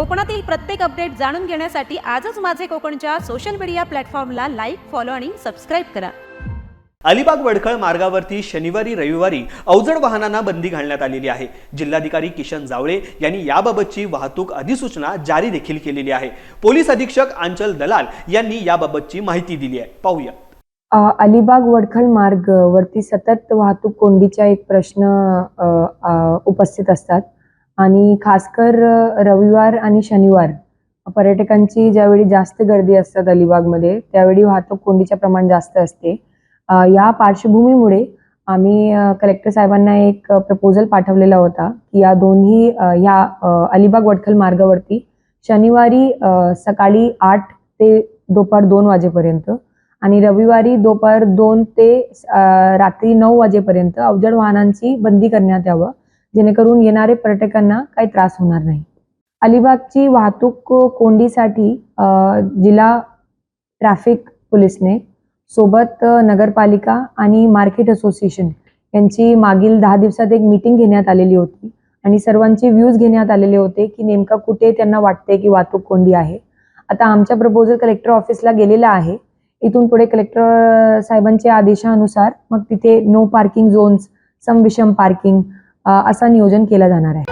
कोकणातील प्रत्येक अपडेट जाणून घेण्यासाठी आजच माझे कोकणच्या सोशल मीडिया प्लॅटफॉर्मला लाईक फॉलो आणि सबस्क्राईब करा. अलिबाग वडखळ मार्गावरती शनिवारी रविवारी अवजड वाहनांना बंदी घालण्यात आलेली आहे. जिल्हाधिकारी किशन जावळे यांनी याबाबतची वाहतूक अधिसूचना जारी देखील केलेली आहे. पोलीस अधीक्षक आंचल दलाल यांनी याबाबतची माहिती दिली आहे. पाहूया. अलिबाग वडखल मार्ग वरती सतत वाहतूक कोंडीचा एक प्रश्न उपस्थित असतात. आणि खासकर रविवार आणि शनिवार पर्यटकांची ज्यावेळी जास्त गर्दी असतात अलिबागमध्ये त्यावेळी वाहतूक कोंडीचे प्रमाण जास्त असते. या पार्श्वभूमीमुळे आम्ही कलेक्टर साहेबांना एक प्रपोजल पाठवलेला होता की या दोन्ही ह्या अलिबाग वडखल मार्गावरती शनिवारी सकाळी आठ ते दुपार दोन वाजेपर्यंत आणि रविवारी दुपार दोन ते रात्री नऊ वाजेपर्यंत अवजड वाहनांची बंदी करण्यात यावं. जेणेकरून येणारे पर्यटकांना काही त्रास होणार नाही. अलिबागची वाहतूक कोंडीसाठी जिल्हा ट्रॅफिक पोलिसने सोबत नगरपालिका आणि मार्केट असोसिएशन यांची मागील दहा दिवसात एक मीटिंग घेण्यात आलेली होती आणि सर्वांचे व्ह्यूज घेण्यात आलेले होते की नेमका कुठे त्यांना वाटते की वाहतूक कोंडी आहे. आता आमच्या प्रपोजल कलेक्टर ऑफिसला गेलेला आहे. इथून पुढे कलेक्टर साहेबांच्या आदेशानुसार मग तिथे नो पार्किंग झोन्स सम विषम पार्किंग असा नियोजन केला जाणार आहे.